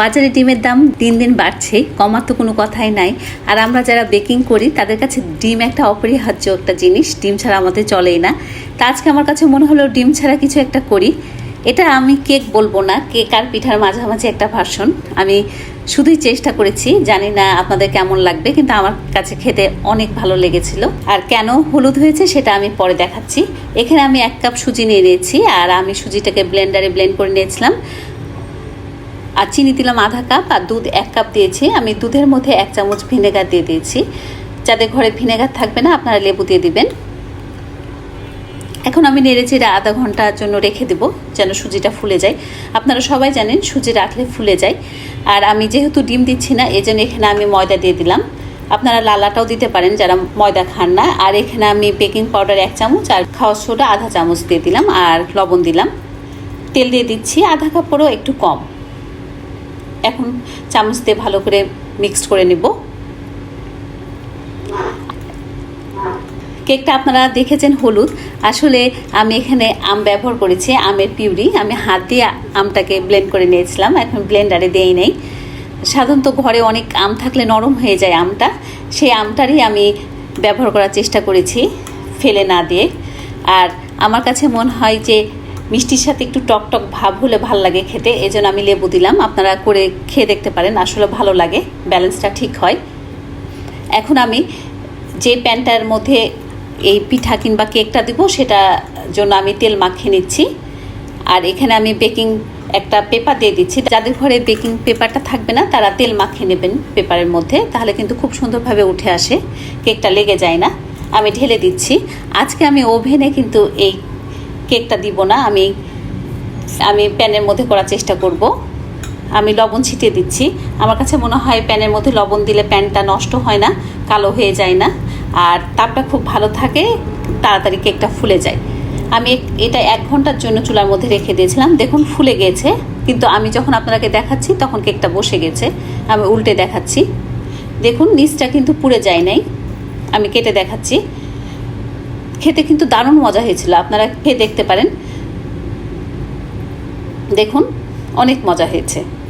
বাজারে ডিমের দাম দিন দিন বাড়ছে, কমার তো কোনো কথাই নাই। আর আমরা যারা বেকিং করি, তাদের কাছে ডিম একটা অপরিহার্য একটা জিনিস, ডিম ছাড়া আমাদের চলেই না। তা আজকে আমার কাছে মনে হলো ডিম ছাড়া কিছু একটা করি। এটা আমি কেক বলব না, কেক আর পিঠার মাঝামাঝি একটা ভার্সন আমি শুধুই চেষ্টা করেছি, জানি না আপনাদের কেমন লাগবে, কিন্তু আমার কাছে খেতে অনেক ভালো লেগেছিল। আর কেন হলুদ হয়েছে সেটা আমি পরে দেখাচ্ছি। এখানে আমি এক কাপ সুজি নিয়ে নিয়েছি, আর আমি সুজিটাকে ব্লেন্ডারে ব্লেন্ড করে নিয়েছিলাম। আর চিনি দিলাম আধা কাপ আর দুধ এক কাপ দিয়েছি। আমি দুধের মধ্যে এক চামচ ভিনেগার দিয়ে দিয়েছি। যাদের ঘরে ভিনেগার থাকবে না, আপনারা লেবু দিয়ে দিবেন। এখন আমি নেড়ে চেড়ে আধা ঘণ্টার জন্য রেখে দেবো, যেন সুজিটা ফুলে যায়। আপনারা সবাই জানেন, সুজি রাখলে ফুলে যায়। আর আমি যেহেতু ডিম দিচ্ছি না এই জন্য এখানে আমি ময়দা দিয়ে দিলাম। আপনারা লালাটাও দিতে পারেন, যারা ময়দা খান না। আর এখানে আমি বেকিং পাউডার এক চামচ আর খাওয়া সোডা আধা চামচ দিয়ে দিলাম, আর লবণ দিলাম। তেল দিয়ে দিচ্ছি, আধা কাপড়ও একটু কম। এখন চামচ দিয়ে ভালো করে মিক্সড করে নেব। কেকটা আপনারা দেখেছেন হলুদ। আসলে আমি এখানে আম ব্যবহার করেছি, আমের পিউরি। আমি হাত দিয়ে আমটাকে ব্লেন্ড করে নিয়েছিলাম, এখন ব্লেন্ডারে দিয়েই নেই। সাধারণত ঘরে অনেক আম থাকলে নরম হয়ে যায় আমটা। সেই আমটারই আমি ব্যবহার করার চেষ্টা করেছি, ফেলে না দিয়ে। আর আমার কাছে মনে হয় যে মিষ্টির সাথে একটু টক টক ভাব হলে ভালো লাগে খেতে এই জন্য আমি লেবু দিলাম। আপনারা করে খেয়ে দেখতে পারেন, আসলে ভালো লাগে, ব্যালেন্সটা ঠিক হয়। এখন আমি যে প্যানটার মধ্যে এই পিঠা কিংবা কেকটা দিব, সেটা জন্য আমি তেল মাখিয়ে নিচ্ছি। আর এখানে আমি বেকিং একটা পেপার দিয়ে দিচ্ছি। যাদের ঘরে বেকিং পেপারটা থাকবে না, তারা তেল মাখিয়ে নেবেন পেপারের মধ্যে, তাহলে কিন্তু খুব সুন্দরভাবে উঠে আসে, কেকটা লেগে যায় না। আমি ঢেলে দিচ্ছি। আজকে আমি ওভেনে কিন্তু এই কেকটা দিব না, আমি আমি প্যানের মধ্যে করার চেষ্টা করব। আমি লবণ ছিটিয়ে দিচ্ছি। আমার কাছে মনে হয় প্যানের মধ্যে লবণ দিলে প্যানটা নষ্ট হয় না, কালো হয়ে যায় না। আর তাপটা খুব ভালো থাকে, তাড়াতাড়ি কেকটা ফুলে যায়। আমি এটা এক ঘণ্টার জন্য চুলার মধ্যে রেখে দিয়েছিলাম। দেখুন, ফুলে গেছে। কিন্তু আমি যখন আপনাকে দেখাচ্ছি, তখন কেকটা বসে গেছে। আমি উল্টে দেখাচ্ছি। দেখুন, নিচটা কিন্তু পুড়ে যায় নাই। আমি কেটে দেখাচ্ছি। খেতে কিন্তু দারুণ মজা হয়েছিল। আপনারা খেয়ে দেখতে পারেন। দেখুন অনেক মজা হয়েছে।